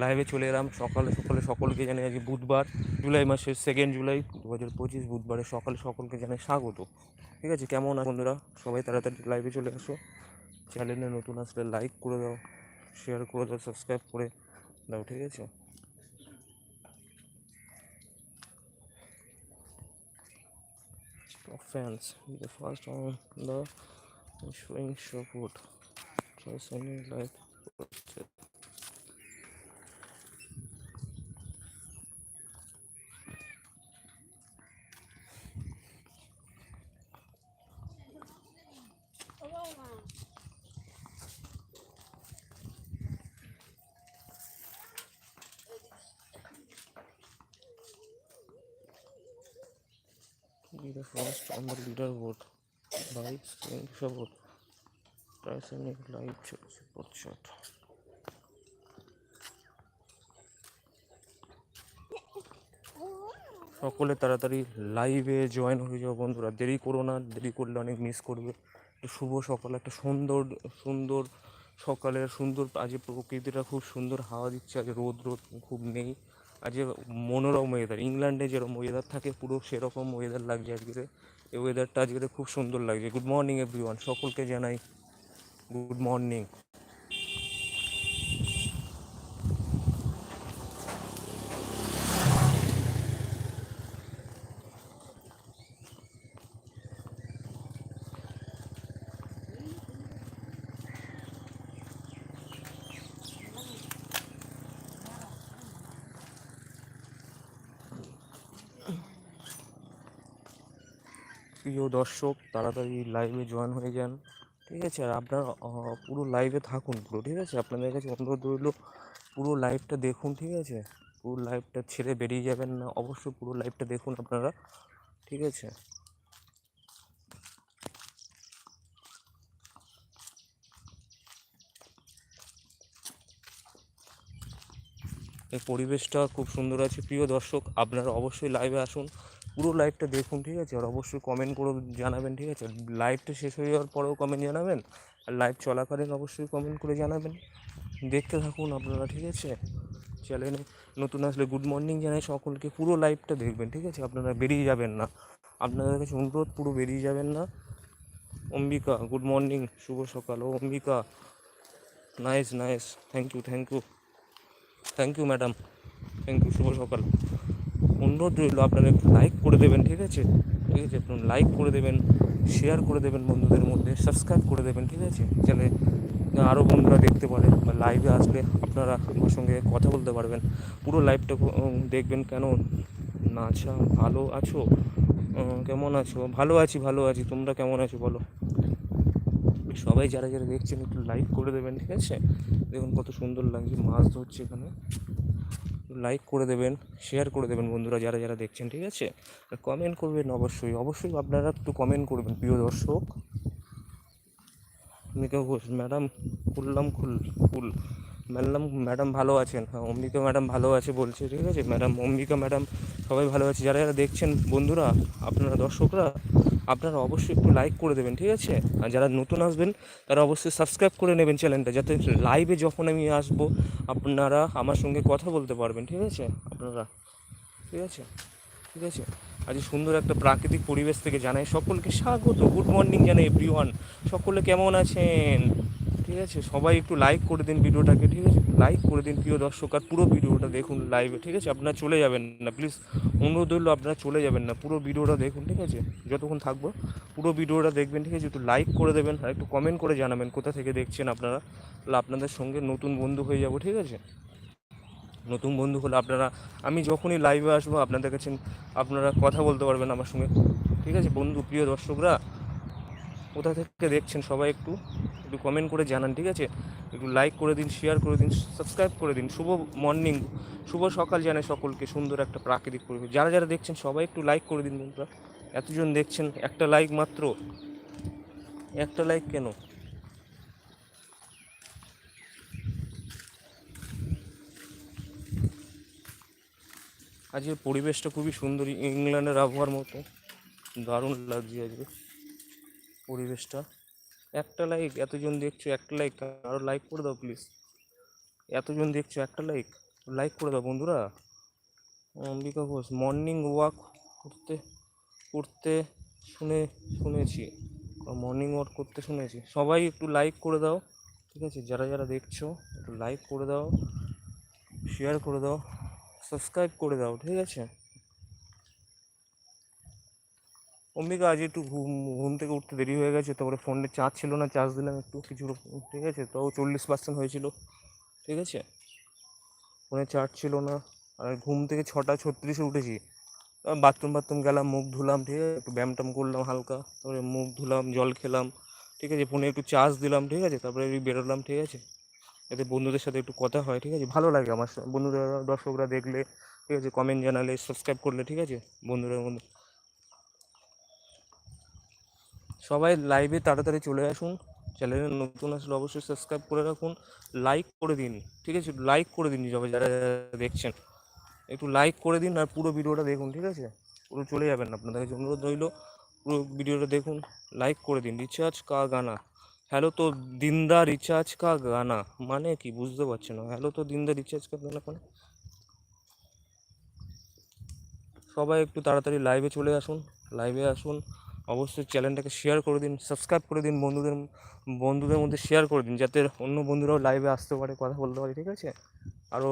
লাইভে চলে এলাম। সকালে সকালে সকলকে জানাই আজকে বুধবার, জুলাই মাসের সেকেন্ড জুলাই দু হাজার পঁচিশ বুধবারে সকালে সকলকে জানাই স্বাগত। ঠিক আছে, কেমন আছো বন্ধুরা? সবাই তাড়াতাড়ি লাইভে চলে আসো। চ্যানেলে নতুন আসলে লাইক করে দাও শেয়ার করে দাও সাবস্ক্রাইব করে দাও, ঠিক আছে? Fans the first on the showing support. Be the first on the leaderboard by showing support try sending live support shot সকলে তাড়াতাড়ি লাইভে জয়েন হয়ে যাও বন্ধুরা দেরি করো না দেরি করলে অনেক মিস করবে তো শুভ সকাল, একটা সুন্দর সুন্দর সকালের সুন্দর আজ প্রকৃতিটা খুব সুন্দর হাওয়া দিচ্ছে, আজ রোদ রোদ খুব নেই। আজ মনোরম ওয়েদার ইংল্যান্ডে যেরকম ওয়েদার থাকে, পুরো সেরকম ওয়েদার লাগছে আজকে। এই ওয়েদারটা আজকে খুব সুন্দর লাগছে। গুড মর্নিং এভরিওয়ান সকলকে জানাই গুড মর্নিং প্রিয় দর্শক, তাড়াতাড়ি লাইভে জয়েন হয়ে যান, ঠিক আছে? আর আপনারা পুরো লাইভে থাকুন পুরো, ঠিক আছে? আপনাদের কাছে অনুরোধ রইল, পুরো লাইভটা দেখুন, ঠিক আছে? পুরো লাইভটা ছেড়ে বেরিয়ে যাবেন না অবশ্যই পুরো লাইভটা দেখুন আপনারা, ঠিক আছে? এই পরিবেশটা খুব সুন্দর আছে। প্রিয় দর্শক, আপনারা অবশ্যই লাইভে আসুন পুরো লাইভটা দেখুন, ঠিক আছে? আর অবশ্যই কমেন্ট করে জানাবেন, ঠিক আছে? লাইভটা শেষ হয়ে যাওয়ার পরেও কমেন্ট জানাবেন, আর লাইভ চলাকালীন অবশ্যই কমেন্ট করে জানাবেন। দেখতে থাকুন আপনারা, ঠিক আছে? চ্যানেলে নতুন আসলে গুড মর্নিং জানাই, সকলকে পুরো লাইভটা দেখবেন, ঠিক আছে? আপনারা বেরিয়ে যাবেন না। আপনাদের কাছে অনুরোধ, পুরো বেরিয়ে যাবেন না। অম্বিকা গুড মর্নিং শুভ সকাল। ও Ambika nice nice thank you thank you thank you madam thank you শুভ সকাল। অনুরোধ রইল আপনারা একটু লাইক করে দেবেন, ঠিক আছে? ঠিক আছে আপনি লাইক করে দেবেন শেয়ার করে দেবেন বন্ধুদের মধ্যে সাবস্ক্রাইব করে দেবেন, ঠিক আছে? যেন আরও বন্ধুরা দেখতে পারে বা লাইভে আসলে আপনারা আমার সঙ্গে কথা বলতে পারবেন। পুরো লাইভটা দেখবেন কেন না আচ্ছা ভালো আছো? কেমন আছো? ভালো আছি ভালো আছি। তোমরা কেমন আছো বলো? সবাই যারা যারা দেখছেন, একটু লাইক করে দেবেন, ঠিক আছে? দেখুন কত সুন্দর লাগছে, মাছ ধরছে এখানে। লাইক করে দেবেন শেয়ার করে দেবেন বন্ধুরা যারা যারা দেখছেন, ঠিক আছে? আর কমেন্ট করবেন অবশ্যই অবশ্যই আপনারা একটু কমেন্ট করবেন, প্রিয় দর্শক। অম্বিকা ঘোষ ম্যাডাম খুললাম খুল খুল। ম্যাডাম ম্যাডাম ভালো আছেন? হ্যাঁ অম্বিকা ম্যাডাম ভালো আছে বলছে, ঠিক আছে? ম্যাডাম অম্বিকা ম্যাডাম সবাই ভালো আছে। যারা যারা দেখছেন বন্ধুরা, আপনারা দর্শকরা আপনারা অবশ্যই একটু লাইক করে দেবেন, ঠিক আছে? আর যারা নতুন আসবেন, তারা অবশ্যই সাবস্ক্রাইব করে নেবেন চ্যানেলটা যাতে লাইভে যখন আমি আসব, আপনারা আমার সঙ্গে কথা বলতে পারবেন, ঠিক আছে? আপনারা, ঠিক আছে? ঠিক আছে? আজ সুন্দর একটা প্রাকৃতিক পরিবেশ থেকে জানাই সকলকে স্বাগত। গুড মর্নিং জানাই এভরি সকলে কেমন আছেন? ঠিক আছে? সবাই একটু লাইক করে দিন ভিডিওটাকে, ঠিক আছে? লাইক করে দিন প্রিয় দর্শক, আর পুরো ভিডিওটা দেখুন লাইভে ঠিক আছে? আপনারা চলে যাবেন না প্লিজ অনুরোধ হইল আপনারা চলে যাবেন না, পুরো ভিডিওটা দেখুন, ঠিক আছে? যতক্ষণ থাকব, পুরো ভিডিওটা দেখবেন, ঠিক আছে? একটু লাইক করে দেবেন, আর একটু কমেন্ট করে জানাবেন, কোথা থেকে দেখছেন আপনারা? তাহলে আপনাদের সঙ্গে নতুন বন্ধু হয়ে যাব, ঠিক আছে? নতুন বন্ধু হলে আপনারা, আমি যখনই লাইভে আসব, আপনাদের কাছে আপনারা কথা বলতে পারবেন আমার সঙ্গে, ঠিক আছে? বন্ধু, প্রিয় দর্শকরা, কোথা থেকে দেখছেন সবাই একটু? একটু কমেন্ট করে জানান, ঠিক আছে? একটু লাইক করে দিন শেয়ার করে দিন সাবস্ক্রাইব করে দিন। শুভ মর্নিং শুভ সকাল জানাই সকলকে, সুন্দর একটা প্রাকৃতিক পরিবেশ। যারা যারা দেখছেন, সবাই একটু লাইক করে দিন বন্ধুরা। এতজন দেখছেন, একটা লাইক মাত্র। একটা লাইক কেন? আজকের পরিবেশটা খুবই সুন্দর, ইংল্যান্ডের আবহাওয়ার মতো। দারুণ লাগছে আজকে। পরিবেশটা। একটা লাইক এতজন দেখছ, একটা লাইক আরও লাইক করে দাও প্লিজ এতজন দেখছ, একটা লাইক লাইক করে দাও বন্ধুরা। অম্বিকা ঘোষ মর্নিং ওয়াক করতে করতে শুনে, শুনেছি। মর্নিং ওয়াক করতে শুনেছি। সবাই একটু লাইক করে দাও, ঠিক আছে? যারা যারা দেখছ, একটু লাইক করে দাও শেয়ার করে দাও সাবস্ক্রাইব করে দাও, ঠিক আছে? অম্বিকা আজ একটু ঘুম ঘুম থেকে উঠতে দেরি হয়ে গেছে, তারপরে ফোনে চার্জ ছিল না, চার্জ দিলাম একটু, কিছু ঠিক আছে? তাও চল্লিশ পার্সেন্ট হয়েছিল, ঠিক আছে? ফোনে চার্জ ছিল না, আর ঘুম থেকে ছটা ছত্রিশে উঠেছি। বাথরুম বাথরুম গেলাম, মুখ ধুলাম, ঠিক আছে? একটু ব্যায়াম ট্যাম করলাম হালকা, তারপরে মুখ ধুলাম, জল খেলাম, ঠিক আছে? ফোনে একটু চার্জ দিলাম, ঠিক আছে? তারপরে বেরোলাম, ঠিক আছে? এতে বন্ধুদের সাথে একটু কথা হয়, ঠিক আছে? ভালো লাগে আমার বন্ধুরা, দর্শকরা দেখলে, ঠিক আছে? কমেন্ট জানালে সাবস্ক্রাইব করলে, ঠিক আছে? বন্ধুরা, বন্ধু সবাই লাইভে তাড়াতাড়ি চলে আসুন। চ্যানেলে নতুন আসলে অবশ্যই সাবস্ক্রাইব করে রাখুন। লাইক করে দিন, ঠিক আছে? লাইক করে দিন সবাই, যারা দেখছেন। একটু লাইক করে দিন আর পুরো ভিডিওটা দেখুন, ঠিক আছে? পুরো চলে যাবেন আপনাদের কাছে অনুরোধ রইল, পুরো ভিডিওটা দেখুন লাইক করে দিন। রিচার্জ কা গানা? হ্যালো তো দিনদা রিচার্জ কা গানা? মানে কি? বুঝতে পারছি না। হ্যালো তো দিনদা রিচার্জ কা গানা মানে? সবাই একটু তাড়াতাড়ি লাইভে চলে আসুন। লাইভে আসুন। অবশ্যই চ্যানেলটাকে শেয়ার করে দিন সাবস্ক্রাইব করে দিন, বন্ধুদের বন্ধুদের মধ্যে শেয়ার করে দিন, যাতে অন্য বন্ধুরাও লাইভে আসতে পারে, কথা বলতে পারে, ঠিক আছে? আরও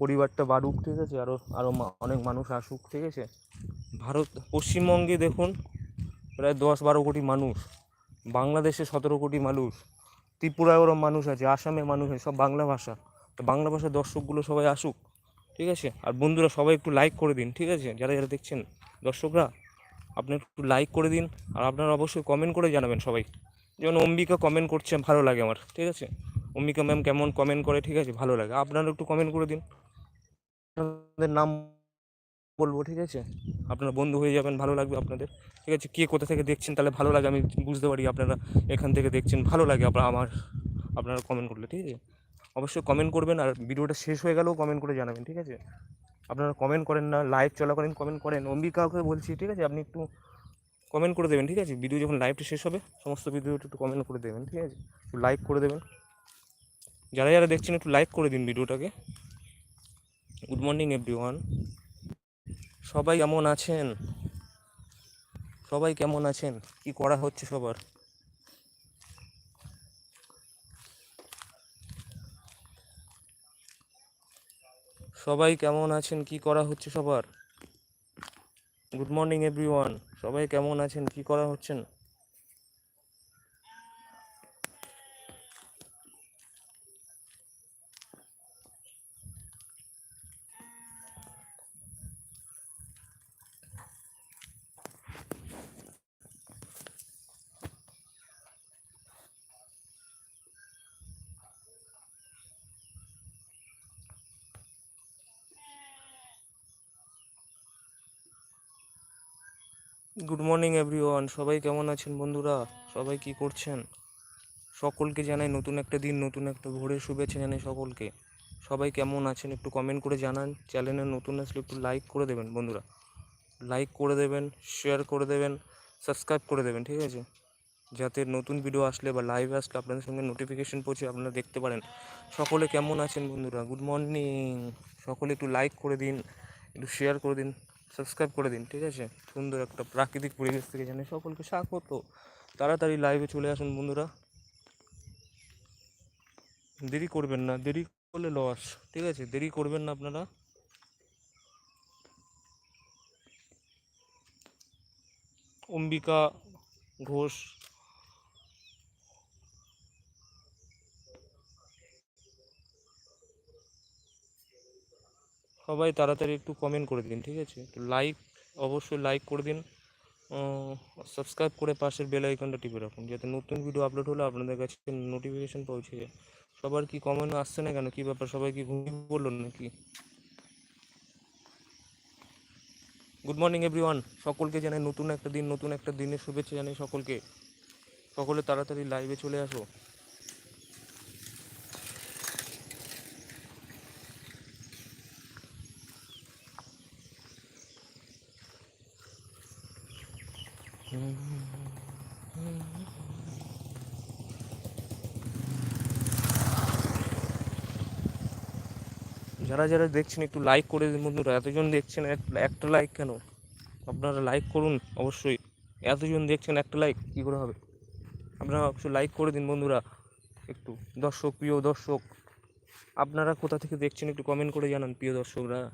পরিবারটা বাড়ুক, ঠিক আছে? আরও আরও অনেক মানুষ আসুক, ঠিক আছে? ভারত, পশ্চিমবঙ্গে দেখুন, প্রায় দশ বারো কোটি মানুষ, বাংলাদেশে সতেরো কোটি মানুষ ত্রিপুরায় ওরম মানুষ আছে, আসামে মানুষ আছে, সব বাংলা ভাষা। তো বাংলা ভাষার দর্শকগুলো সবাই আসুক, ঠিক আছে? আর বন্ধুরা সবাই একটু লাইক করে দিন, ঠিক আছে? যারা যারা দেখছেন, দর্শকরা আপনি একটু লাইক করে দিন আর আপনারা অবশ্যই কমেন্ট করে জানাবেন সবাই। যেমন অম্বিকা কমেন্ট করছে, ভালো লাগে আমার, ঠিক আছে? অম্বিকা ম্যাম কেমন কমেন্ট করে, ঠিক আছে? ভালো লাগে। আপনারা একটু কমেন্ট করে দিন। আপনাদের নাম বলব, ঠিক আছে? আপনারা বন্ধু হয়ে যাবেন, ভালো লাগবে আপনাদের, ঠিক আছে? কে কোথা থেকে দেখছেন তাহলে ভালো লাগে, আমি বুঝতে পারি আপনারা এখান থেকে দেখছেন, ভালো লাগে আপনার আমার, আপনারা কমেন্ট করলে, ঠিক আছে? অবশ্যই কমেন্ট করবেন আর ভিডিওটা শেষ হয়ে গেলেও কমেন্ট করে জানাবেন, ঠিক আছে? আপনারা কমেন্ট করেন না লাইভ চলাকালীন কমেন্ট করেন। অম্বিকাকে বলছি, ঠিক আছে? আপনি একটু কমেন্ট করে দেবেন, ঠিক আছে? ভিডিও যখন লাইভটা শেষ হবে, সমস্ত ভিডিওটা একটু কমেন্ট করে দেবেন, ঠিক আছে? একটু লাইক করে দেবেন। যারা যারা দেখছেন, একটু লাইক করে দিন ভিডিওটাকে গুড মর্নিং এভরি ওয়ান সবাই কেমন আছেন? সবাই কেমন আছেন? কি করা হচ্ছে সবার? সবাই কেমন আছেন? কি করা হচ্ছে সবার? গুড মর্নিং এভরিওয়ান সবাই কেমন আছেন? কি করা হচ্ছেন? গুড মর্নিং এভরিওয়ান সবাই কেমন আছেন বন্ধুরা? সবাই কি করছেন? সকলকে জানাই নতুন একটা দিন, নতুন একটা ভোরের শুভেচ্ছা জানাই সকলকে। সবাই কেমন আছেন একটু কমেন্ট করে জানান। চ্যানেলে নতুন আসলে একটু লাইক করে দেবেন বন্ধুরা। লাইক করে দেবেন শেয়ার করে দেবেন সাবস্ক্রাইব করে দেবেন, ঠিক আছে? যাতে নতুন ভিডিও আসলে বা লাইভ আসলে আপনাদের সঙ্গে নোটিফিকেশন পৌঁছে আপনারা দেখতে পারেন। সকলে কেমন আছেন বন্ধুরা? গুড মর্নিং সকলে একটু লাইক করে দিন, একটু শেয়ার করে দিন। সাবস্ক্রাইব করে দিন, ঠিক আছে? সুন্দর একটা প্রাকৃতিক পরিবেশ থেকে জানে সকলকে স্বাগত। তাড়াতাড়ি লাইভে চলে আসুন বন্ধুরা। দেরি করবেন না, দেরি করলে লস ঠিক আছে? দেরি করবেন না আপনারা। অম্বিকা ঘোষ সবাই তাড়াতাড়ি একটু কমেন্ট করে দিন, ঠিক আছে? একটু লাইক অবশ্যই লাইক করে দিন। সাবস্ক্রাইব করে পাশের বেল আইকনটা টিপে রাখুন, যাতে নতুন ভিডিও আপলোড হলে আপনাদের কাছে নোটিফিকেশান পৌঁছে যায়। সবার কি কমেন্ট আসছে না কেন? কী ব্যাপার? সবাই কি ঘুমিয়ে পড়ল নাকি? গুড মর্নিং এভরিওয়ান সকলকে জানাই নতুন একটা দিন, নতুন একটা দিনের শুভেচ্ছা জানাই সকলকে। সকলে তাড়াতাড়ি লাইভে চলে আসো। যারা যারা দেখছেন একটু লাইক করে দিন বন্ধুরা, এতজন দেখছেন এক- একটা লাইক কেন? আপনারা লাইক করুন অবশ্যই। এতজন দেখছেন একটা লাইক কী করে হবে? আপনারা অবশ্যই লাইক করে দিন বন্ধুরা। একটু দর্শক, প্রিয় দর্শক, আপনারা কোথা থেকে দেখছেন একটু কমেন্ট করে জানান, প্রিয় দর্শকরা।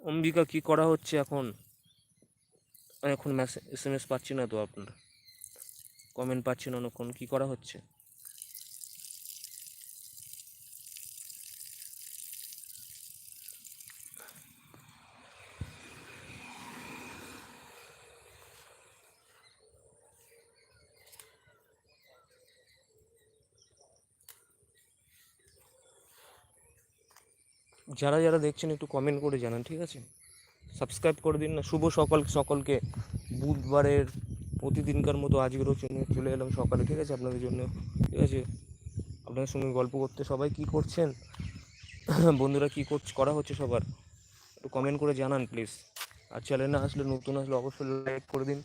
অম্বিকা, কি করা হচ্ছে এখন? এখন মেসেজ এস এম এস পাচ্ছি না তো আপনারা। কমেন্ট পাচ্ছি না অনেকক্ষণ কী করা হচ্ছে? যারা যারা দেখছেন একটু কমেন্ট করে জানান, ঠিক আছে? সাবস্ক্রাইব করে দিন না। শুভ সকাল, সকলকে বুধবারের প্রতিদিনকার মতো আজকেরও চলে চলে এলাম সকালে, ঠিক আছে? আপনাদের জন্য, ঠিক আছে? আপনাদের সঙ্গে গল্প করতে সবাই কি করছেন? বন্ধুরা কি করছে, করা হচ্ছে সবার? একটু কমেন্ট করে জানান প্লিজ আর চ্যানেলে আসলে নতুন আসলে অবশ্যই লাইক করে দিন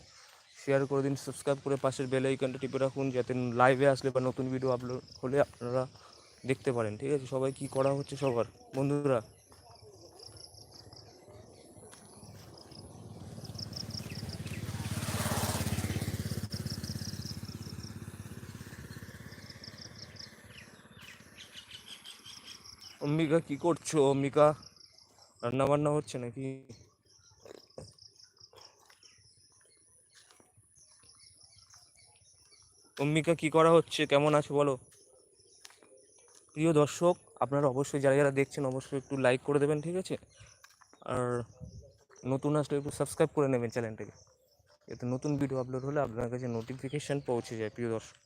শেয়ার করে দিন সাবস্ক্রাইব করে পাশের বেল আইকনটা টিপে রাখুন, যাতে লাইভে আসলে বা নতুন ভিডিও আপলোড হলে আপনারা দেখতে পারেন, ঠিক আছে? সবাই কি করা হচ্ছে সবার? বন্ধুরা অম্বিকা, কি করছ অম্বিকা? রান্না বান্না হচ্ছে নাকি? অম্বিকা, কি করা হচ্ছে? কেমন আছো বলো? প্রিয় দর্শক, আপনারা অবশ্যই যারা যারা দেখছেন, অবশ্যই একটু লাইক করে দেবেন, ঠিক আছে? আর নতুন আসলে একটু সাবস্ক্রাইব করে নেবেন চ্যানেলটাকে এতে নতুন ভিডিও আপলোড হলে আপনার কাছে নোটিফিকেশান পৌঁছে যায়, প্রিয় দর্শক।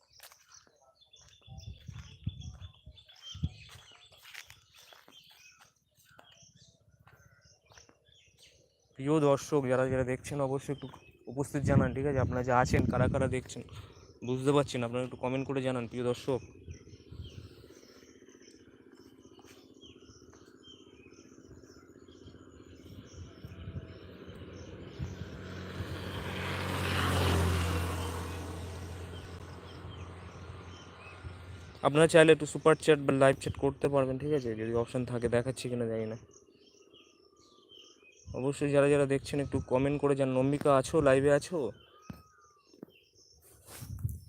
প্রিয় দর্শক, যারা যারা দেখছেন অবশ্যই একটু উপস্থিত জানান, ঠিক আছে? আপনারা যে আছেন, কারা কারা দেখছেন, বুঝতে পারছেন? আপনারা একটু কমেন্ট করে জানান, প্রিয় দর্শক। আপনারা চাইলে একটু সুপার চ্যাট বা লাইভ চ্যাট করতে পারবেন, ঠিক আছে? যদি অপশন থাকে, দেখাচ্ছি কিনা, জানি না। অবশ্যই যারা যারা দেখছেন একটু কমেন্ট করে যান। নম্বিকা, আছো? লাইভে আছো?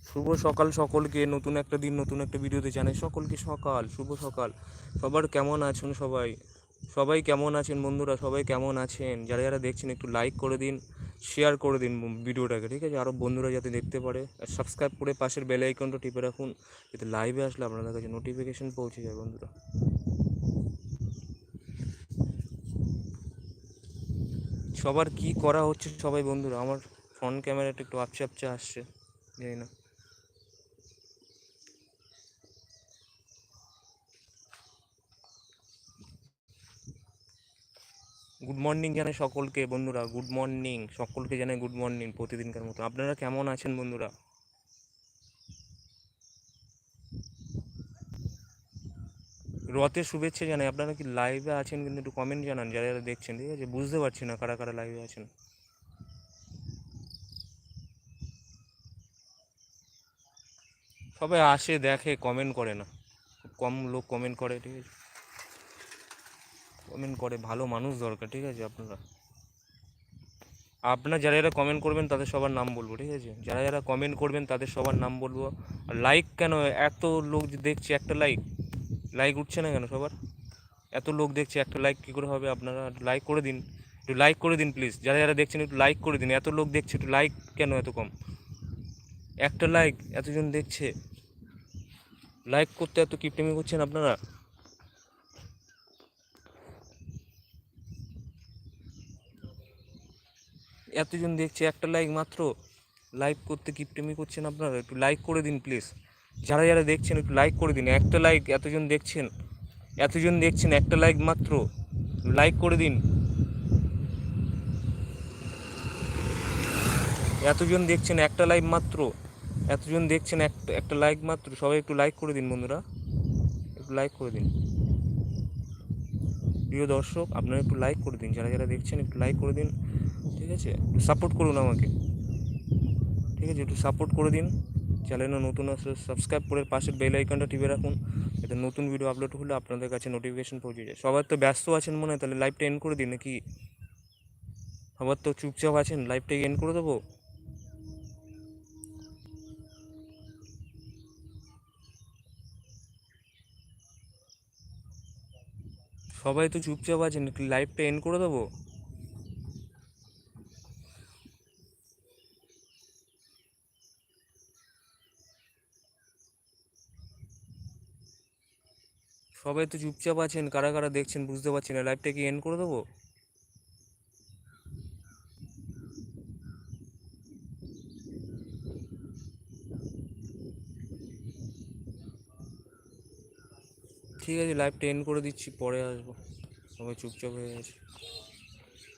শুভ সকাল সকলকে। নতুন একটা দিন, নতুন একটা ভিডিওতে জানাই সকলকে সকাল, শুভ সকাল। সবার কেমন আছেন সবাই? সবাই কেমন আছেন বন্ধুরা? সবাই কেমন আছেন? যারা যারা দেখছেন, একটু লাইক করে দিন শেয়ার করে দিন ভিডিওটাকে ঠিক আছে? আরও বন্ধুরা যাতে দেখতে পারে। আর সাবস্ক্রাইব করে পাশের বেল আইকনটা টিপে রাখুন, যাতে লাইভে আসলে আপনাদের কাছে নোটিফিকেশন পৌঁছে যায় বন্ধুরা। সবার কি করা হচ্ছে সবাই বন্ধুরা, আমার ফ্রন্ট ক্যামেরাটা একটু আপচে আপচে আসছে, জানি না। গুড মর্নিং জানাই সকলকে বন্ধুরা গুড মর্নিং সকলকে জানাই গুড মর্নিং প্রতিদিনকার মতো। আপনারা কেমন আছেন বন্ধুরা? রথের শুভেচ্ছা জানাই। আপনারা কি লাইভে আছেন কিন্তু একটু কমেন্ট জানান, যারা যারা দেখছেন, ঠিক আছে? বুঝতে পারছি না কারা কারা লাইভে আছেন। সবাই আসে, দেখে কমেন্ট করে না। কম লোক কমেন্ট করে, ঠিক আছে? কমেন্ট করে, ভালো মানুষ দরকার, ঠিক আছে, আপনারা? আপনারা যারা যারা কমেন্ট করবেন, তাদের সবার নাম বলব, ঠিক আছে? যারা যারা কমেন্ট করবেন, তাদের সবার নাম বলব। আর লাইক কেন? এত লোক দেখছে একটা লাইক লাইক উঠছে না কেন সবার? এত লোক দেখছে, একটা লাইক কী করে হবে? আপনারা লাইক করে দিন। একটু লাইক করে দিন প্লিজ যারা যারা দেখছেন, একটু লাইক করে দিন। এত লোক দেখছে, একটু লাইক কেন এত কম? একটা লাইক এতজন দেখছে। লাইক করতে এত কিপটেমি করছেন আপনারা? এতজন দেখছে, একটা লাইক মাত্র। লাইক করতে কিপটেমি করছেন আপনারা? একটু লাইক করে দিন প্লিজ যারা যারা দেখছেন, একটু লাইক করে দিন, একটা লাইক এতজন দেখছেন এতজন দেখছেন, একটা লাইক মাত্র লাইক করে দিন। এতজন দেখছেন, একটা লাইক মাত্র, এতজন দেখছেন, একটা একটা লাইক মাত্র, সবাই একটু লাইক করে দিন বন্ধুরা, একটু লাইক করে দিন। প্রিয় দর্শক, আপনারা একটু লাইক করে দিন, যারা যারা দেখছেন, একটু লাইক করে দিন, ঠিক আছে? একটু সাপোর্ট করুন আমাকে, ঠিক আছে? একটু সাপোর্ট করে দিন। চ্যানেলে নতুন আসলে সাবস্ক্রাইব করে পাশের বেল আইকনটা টিপে রাখুন। যাতে নতুন ভিডিও আপলোড হলে আপনাদের কাছে নোটিফিকেশন পৌঁছে যায়। সবার তো ব্যস্ত আছেন মনে হয়, তাহলে লাইভটা এন্ড করে দিন নাকি? সবার তো চুপচাপ আছেন লাইভটা এন্ড করে দেবো? সবাই তো চুপচাপ আছেন লাইভটা এন্ড করে দেবো? সবাই তো চুপচাপ আছেন, কারা কারা দেখছেন বুঝতে পারছি না লাইভটা কি এন্ড করে দেবো? ঠিক আছে লাইভটা এন্ড করে দিচ্ছি, পরে আসব। সবাই চুপচাপ হয়ে গেছে।